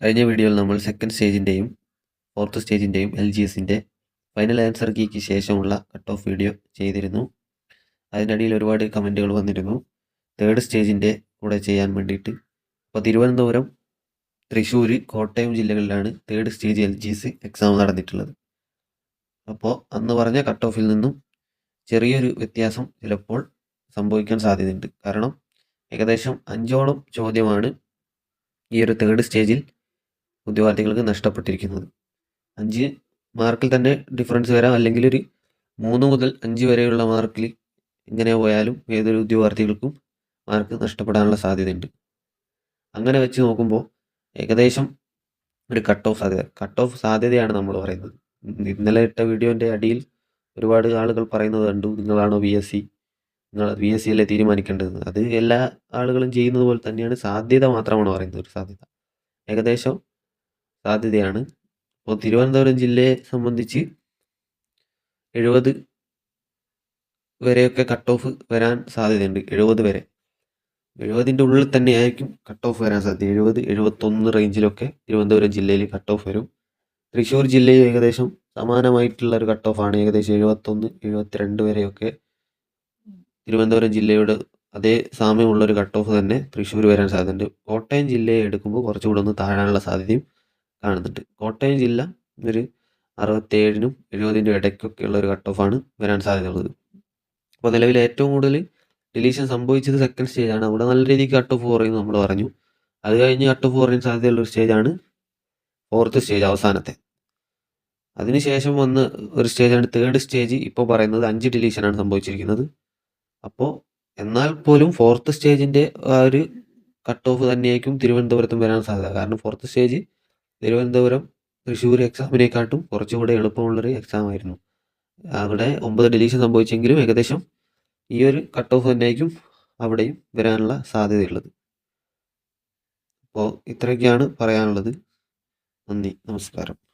കഴിഞ്ഞ വീഡിയോയിൽ നമ്മൾ സെക്കൻഡ് സ്റ്റേജിന്റെയും ഫോർത്ത് സ്റ്റേജിന്റെയും എൽ ജി എസിന്റെ ഫൈനൽ ആൻസർ കീക്ക് ശേഷമുള്ള കട്ട് ഓഫ് വീഡിയോ ചെയ്തിരുന്നു അതിനിടയിൽ ഒരുപാട് കമന്റുകൾ വന്നിരുന്നു. തേർഡ് സ്റ്റേജിന്റെ കൂടെ ചെയ്യാൻ വേണ്ടിയിട്ട്. അപ്പോൾ തിരുവനന്തപുരം തൃശ്ശൂർ കോട്ടയം ജില്ലകളിലാണ് third stage L G S exam നടന്നിട്ടുള്ളത്. അപ്പോൾ അന്ന് പറഞ്ഞ കട്ട് ഓഫിൽ നിന്നും ചെറിയൊരു വ്യത്യാസം ചിലപ്പോൾ സംഭവിക്കാൻ സാധ്യതയുണ്ട്. കാരണം ഏകദേശം അഞ്ചോളം ചോദ്യമാണ് ഈ ഒരു തേർഡ് സ്റ്റേജിൽ ഉദ്യോഗാർത്ഥികൾക്ക് നഷ്ടപ്പെട്ടിരിക്കുന്നത്. അഞ്ച് മാർക്കിൽ തന്നെ ഡിഫറൻസ് വരാം. അല്ലെങ്കിൽ ഒരു മൂന്ന് മുതൽ അഞ്ച് വരെയുള്ള മാർക്കിൽ ഇങ്ങനെ പോയാലും ഏതൊരു ഉദ്യോഗാർത്ഥികൾക്കും മാർക്ക് നഷ്ടപ്പെടാനുള്ള സാധ്യതയുണ്ട്. അങ്ങനെ വെച്ച് നോക്കുമ്പോൾ ഏകദേശം ഒരു കട്ട് ഓഫ് സാധ്യത. കട്ട് ഓഫ് സാധ്യതയാണ് നമ്മൾ പറയുന്നത്. ഇന്നലെ ഇട്ട വീഡിയോന്റെ അടിയിൽ ഒരുപാട് ആളുകൾ പറയുന്നത് കണ്ടു. നിങ്ങളാണോ ബി എസ് സി നിങ്ങൾ ബി എസ് സി അല്ലേ തീരുമാനിക്കേണ്ടത്? അത് എല്ലാ ആളുകളും ചെയ്യുന്നത് പോലെ തന്നെയാണ് സാധ്യത മാത്രമാണ് പറയുന്നത് ഒരു സാധ്യത. ഏകദേശം സാധ്യതയാണ്. അപ്പോൾ തിരുവനന്തപുരം ജില്ലയെ സംബന്ധിച്ച് എഴുപത് വരെയൊക്കെ കട്ട് ഓഫ് വരാൻ സാധ്യതയുണ്ട്. എഴുപത് വരെ. എഴുപതിന്റെ ഉള്ളിൽ തന്നെയായിരിക്കും കട്ട് ഓഫ് വരാൻ സാധ്യത. എഴുപത് എഴുപത്തൊന്ന് റേഞ്ചിലൊക്കെ തിരുവനന്തപുരം ജില്ലയിൽ കട്ട് ഓഫ് വരും. തൃശ്ശൂർ ജില്ലയിൽ ഏകദേശം സമാനമായിട്ടുള്ള ഒരു കട്ട് ഓഫ് ആണ്. ഏകദേശം എഴുപത്തൊന്ന് എഴുപത്തിരണ്ട് വരെയൊക്കെ തിരുവനന്തപുരം ജില്ലയുടെ അതേ സാമ്യമുള്ള ഒരു കട്ട് ഓഫ് തന്നെ തൃശ്ശൂർ വരാൻ സാധ്യതയുണ്ട്. കോട്ടയം ജില്ലയെ എടുക്കുമ്പോൾ കുറച്ചുകൂടെ ഒന്ന് താഴാനുള്ള സാധ്യതയും കാണുന്നുണ്ട്. കോട്ടയം ജില്ല ഒരു അറുപത്തേഴിനും എഴുപതിനും ഇടയ്ക്കൊക്കെ ഉള്ള ഒരു കട്ട് ഓഫാണ് വരാൻ സാധ്യതയുള്ളത്. അപ്പോൾ നിലവിൽ ഏറ്റവും കൂടുതൽ ഡിലീഷൻ സംഭവിച്ചത് സെക്കൻഡ് സ്റ്റേജാണ് അവിടെ നല്ല രീതിക്ക് കട്ട് ഓഫ് കുറയുന്നു നമ്മൾ പറഞ്ഞു. അത് കഴിഞ്ഞ് കട്ട് ഓഫ് കുറയാൻ സാധ്യതയുള്ള ഒരു സ്റ്റേജാണ് ഫോർത്ത് സ്റ്റേജ് അവസാനത്തെ. അതിനുശേഷം വന്ന് ഒരു സ്റ്റേജാണ് തേർഡ് സ്റ്റേജ് ഇപ്പോൾ പറയുന്നത് അഞ്ച് ഡിലീഷനാണ് സംഭവിച്ചിരിക്കുന്നത്. അപ്പോൾ എന്നാൽ പോലും ഫോർത്ത് സ്റ്റേജിന്റെ ആ ഒരു കട്ട് ഓഫ് തന്നെയായിരിക്കും തിരുവനന്തപുരത്തും വരാൻ സാധ്യത. കാരണം ഫോർത്ത് സ്റ്റേജ് തിരുവനന്തപുരം തൃശ്ശൂർ എക്സാമിനെക്കാട്ടും കുറച്ചുകൂടെ എളുപ്പമുള്ളൊരു എക്സാം ആയിരുന്നു അവിടെ ഒമ്പത് ഡിലീഷൻ സംഭവിച്ചെങ്കിലും ഏകദേശം ഈ ഒരു കട്ട് ഓഫ് തന്നെയായിരിക്കും അവിടെയും വരാനുള്ള സാധ്യതയുള്ളത്. അപ്പോൾ ഇത്രയൊക്കെയാണ് പറയാനുള്ളത്. നന്ദി. നമസ്കാരം.